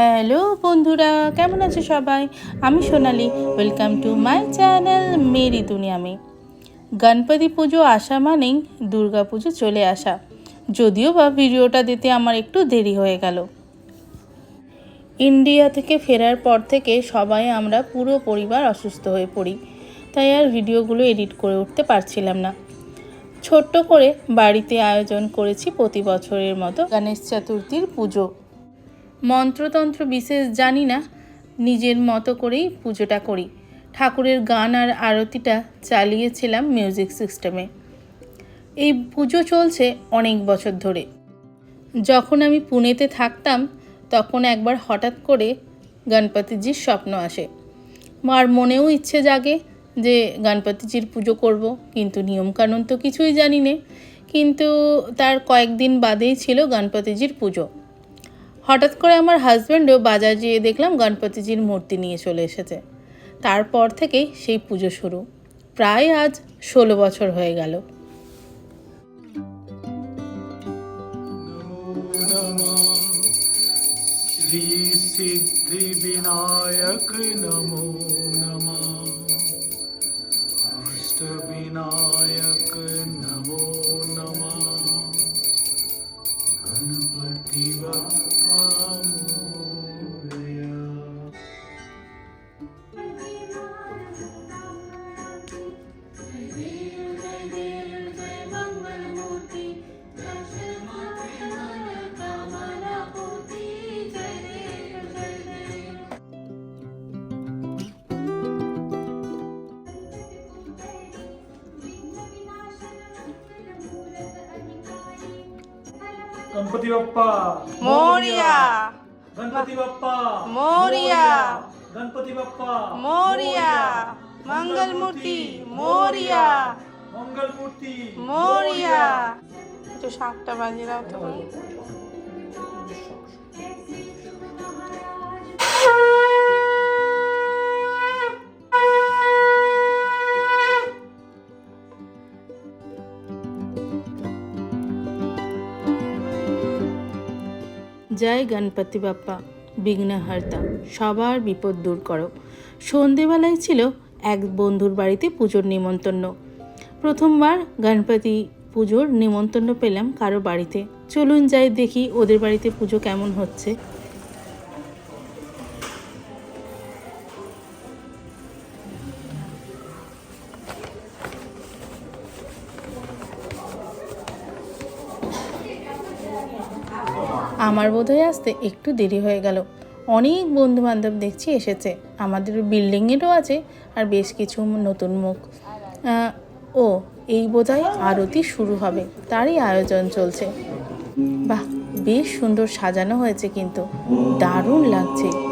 Hello বন্ধুরা, কেমন আছে সবাই? আমি Sonali welcome to my channel Mary দুনিয়া মে গণপতি পুজো আসা মানেই দুর্গা পুজো চলে আসা। যদিও বা ভিডিওটা দিতে আমার একটু দেরি হয়ে গেল। ইন্ডিয়া থেকে ফেরার পর থেকে সবাই আমরা পুরো পরিবার অসুস্থ হয়ে পড়ি, তাই আর ভিডিওগুলো এডিট করে উঠতে পারছিলাম না। ছোট্ট করে বাড়িতে আয়োজন করেছি প্রতি বছরের মতো গণেশ চতুর্থীর পুজো। মন্ত্রতন্ত্র বিশেষ জানি না, নিজের মতো করেই পুজোটা করি। ঠাকুরের গান আর আরতিটা চালিয়েছিলাম মিউজিক সিস্টেমে। এই পুজো চলছে অনেক বছর ধরে। যখন আমি পুনেতে থাকতাম, তখন একবার হঠাৎ করে গণপতিজির স্বপ্ন আসে। মার মনেও ইচ্ছে জাগে যে গণপতিজির পুজো করব, কিন্তু নিয়মকানুন তো কিছুই জানি নে। কিন্তু তার কয়েকদিন বাদেই ছিল গণপতিজির পুজো। হঠাৎ করে আমার হাজব্যান্ডও বাজার যেয়ে দেখলাম গণপতিজির মূর্তি নিয়ে চলে এসেছে তারপর থেকেই সেই পুজো শুরু প্রায় আজ ষোলো বছর হয়ে গেল श्री सिद्धिविनायक नमो नमः गणपती बाप्पा मोरया गणपती बाप्पा मोरया गणपती बाप्पा मोरया मंगलमूर्ती मोरया मंगल मूर्ती মোরিয়া একটু শাকটা বাজিয়ে দাও তো জয় গণপতি বাপ্পা বিঘ্নহার্তা সবার বিপদ দূর করো। সন্ধেবেলায় ছিল এক বন্ধুর বাড়িতে পুজোর নিমন্ত্রণ। প্রথমবার গণপতি পুজোর নিমন্ত্রণ পেলাম কারও বাড়িতে। চলুন যাই দেখি ওদের বাড়িতে পুজো কেমন হচ্ছে। আমার বোধহয় আসতে একটু দেরি হয়ে গেল। অনেক বন্ধু বান্ধব দেখছি এসেছে। আমাদের বিল্ডিংয়েরও আছে আর বেশ কিছু নতুন মুখ। ও, এই বোধহয় আরতি শুরু হবে। তারই আয়োজন চলছে। বাহ, বেশ সুন্দর সাজানো হয়েছে কিন্তু। দারুণ লাগছে।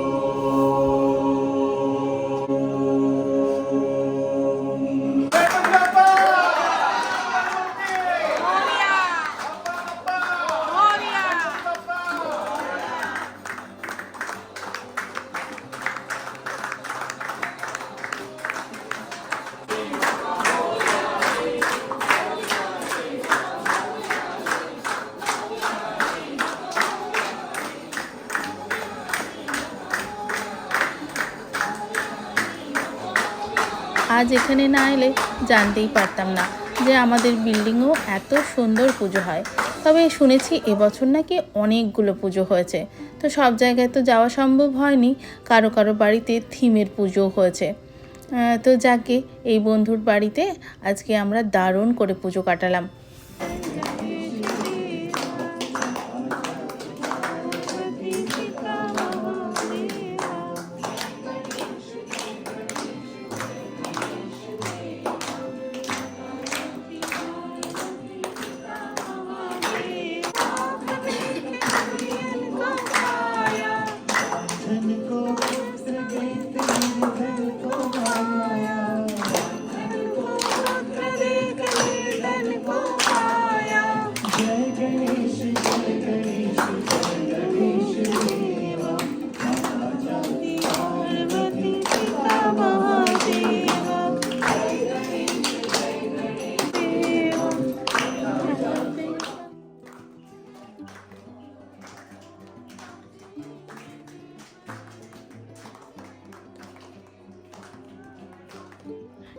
আজ এখানে না এলে জানতেই পারতাম না যে আমাদের বিল্ডিংও এত সুন্দর পুজো হয়। তবে শুনেছি এবছর নাকি অনেকগুলো পুজো হয়েছে। তো সব জায়গায় তো যাওয়া সম্ভব হয়নি, কারও কারও বাড়িতে থিমের পুজো হয়েছে। তো যাকে, এই বন্ধুর বাড়িতে আজকে আমরা দারুণ করে পুজো কাটালাম।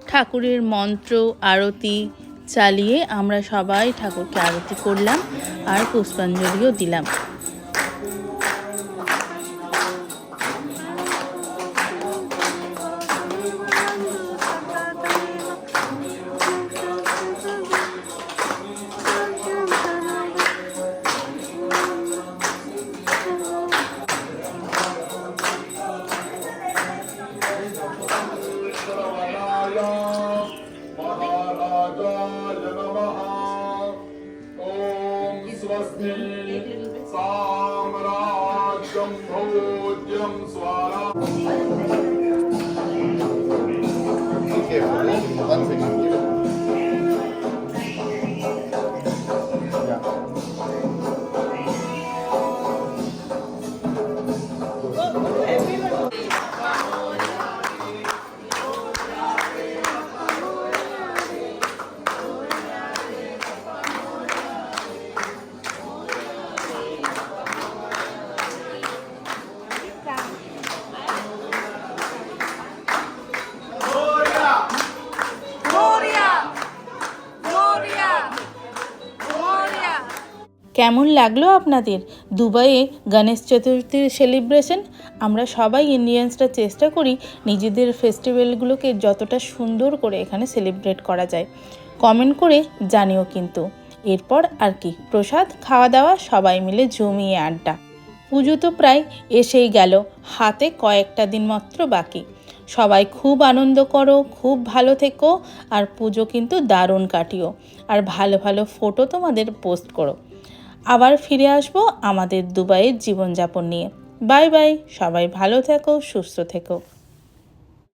ঠাকুরের মন্ত্র আরতি চালিয়ে আমরা সবাই ঠাকুরকে আরতি করলাম আর পুষ্পাঞ্জলিও দিলাম। Okay, one second, give it কেমন লাগল আপনাদের? দুবাইয়ে গণেশ চতুর্থীর সেলিব্রেশন আমরা সবাই ইন্ডিয়ানসরা চেষ্টা করি নিজেদের ফেস্টিভ্যালগুলোকে যতটা সুন্দর করে এখানে সেলিব্রেট করা যায়। কমেন্ট করে জানিও কিন্তু। এরপর আর কি, প্রসাদ খাওয়া দাওয়া সবাই মিলে জমিয়ে আড্ডা। পুজো তো প্রায় এসেই গেল, হাতে কয়েকটা দিন মাত্র বাকি। সবাই খুব আনন্দ করো, খুব ভালো থেকো, আর পুজো কিন্তু দারুণ কাটিও। আর ভালো ভালো ফটো তোমাদের পোস্ট করো। আবার ফিরে আসব আমাদের দুবাইয়ের জীবনযাপন নিয়ে। বাই বাই সবাই ভালো থেকো সুস্থ থেকো।